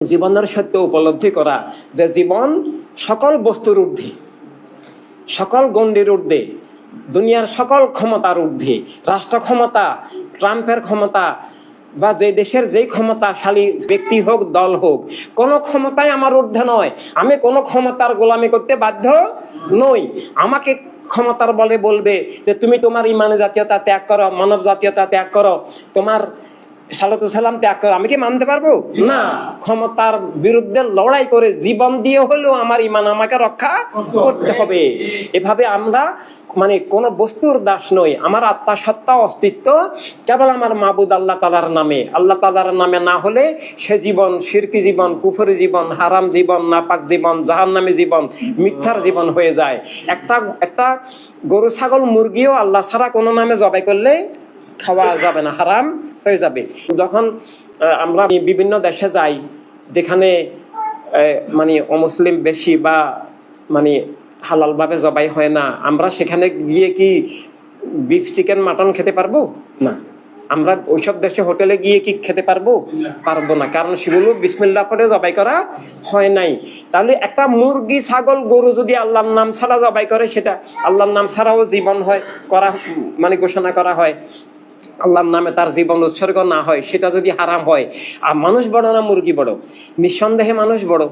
জীবনের সত্য উপলব্ধি করা যে জীবন সকল বস্তুর ঊর্ধ্বে, সকল গণ্ডির ঊর্ধ্বে, দুনিয়ার সকল ক্ষমতার ঊর্ধ্বে, রাষ্ট্র ক্ষমতা, ট্রাম্পের ক্ষমতা বা যে দেশের যেই ক্ষমতাশালী ব্যক্তি হোক, দল হোক, কোনো ক্ষমতাই আমার ঊর্ধ্বে নয়। আমি কোনো ক্ষমতার গোলামি করতে বাধ্য নই। আমাকে ক্ষমতার বলে বলবে যে, তুমি তোমার ইমানে জাতীয়তা ত্যাগ করো, মানব জাতীয়তা ত্যাগ করো। তোমার সালাতু সালাম ত্যাগ করো আমি কি মানতে পারব? না। ক্ষমতার বিরুদ্ধে লড়াই করে জীবন দিয়ে হলেও আমার ইমান আমাকে রক্ষা করতে হবে। এভাবে আমরা মানে কোন বস্তুর দাস নই। আমার আত্মা সত্তা অস্তিত্ব কেবল আমার মাবুদ আল্লাহ তালার নামে। আল্লাহ তালার নামে না হলে সে জীবন শিরকি জীবন কুফরি জীবন হারাম জীবন নাপাক জীবন জাহান জাহান্নামী জীবন মিথ্যার জীবন হয়ে যায়। একটা একটা গরু ছাগল মুরগিও আল্লাহ ছাড়া কোনো নামে জবাই করলে খাওয়া যাবে না হারাম। হয়ে যাবে। যখন আমরা বিভিন্ন দেশে যাই, যেখানে মানে অমুসলিম বেশি বা মানে হালালভাবে জবাই হয় না, আমরা সেখানে গিয়ে কি বিফ চিকেন মাটন খেতে পারব? না। আমরা ওইসব দেশে হোটেলে গিয়ে কি খেতে পারব? পারব না। কারণ সেগুলো বিসমিল্লা করে জবাই করা হয় নাই। তাহলে একটা মুরগি, ছাগল, গরু যদি আল্লাহর নাম ছাড়া জবাই করে, সেটা আল্লাহর নাম ছাড়াও জীবন হয়, করা মানে ঘোষণা করা হয়। আল্লাহর নামে তার জীবন উৎসর্গ না হয়, সেটা যদি হারাম হয়, আর মানুষ বড় না মুরগি বড়? নিঃসন্দেহে মানুষ বড়।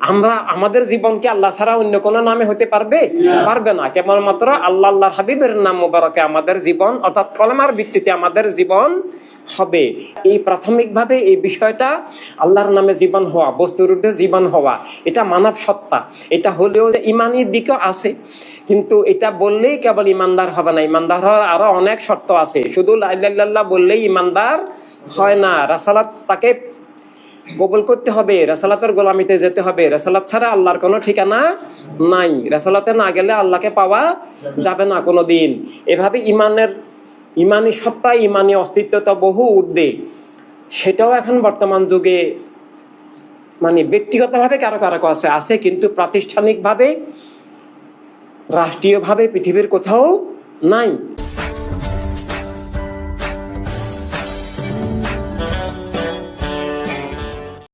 আমরা, আমাদের জীবনকে আল্লাহ ছাড়া অন্য কোনো নামে হতে পারবে? পারবে না। কেবলমাত্র আল্লাহ আল্লাহ হাবিবের নাম মোবারকে আমাদের জীবন, অর্থাৎ কলমার ভিত্তিতে আমাদের জীবন হবে। এই প্রাথমিকভাবে এই বিষয়টা আল্লাহর নামে জীবন হওয়া, বস্তুর ঊর্ধ্বে জীবন হওয়া, এটা মানব সত্তা। এটা হলেও যে ইমানের দিকও আছে, কিন্তু এটা বললেই কেবল ইমানদার হবে না। ইমানদার হওয়ার আরও অনেক শর্ত আছে। শুধু লাইল্লাহ বললেই ইমানদার হয় না। রাসালাত তাকে কবুল করতে হবে, রেসালাতের গোলামিতে যেতে হবে। রেসালাত ছাড়া আল্লাহর কোনো ঠিকানা নাই। রেসালাতে না গেলে আল্লাহকে পাওয়া যাবে না কোনো দিন এভাবে ইমানের ইমানি সত্তা, ইমানি অস্তিত্বতা বহু ঊর্ধ্বে সেটাও এখন বর্তমান যুগে মানে ব্যক্তিগতভাবে কারও কারও আছে আছে, কিন্তু প্রাতিষ্ঠানিকভাবে, রাষ্ট্রীয়ভাবে পৃথিবীর কোথাও নাই।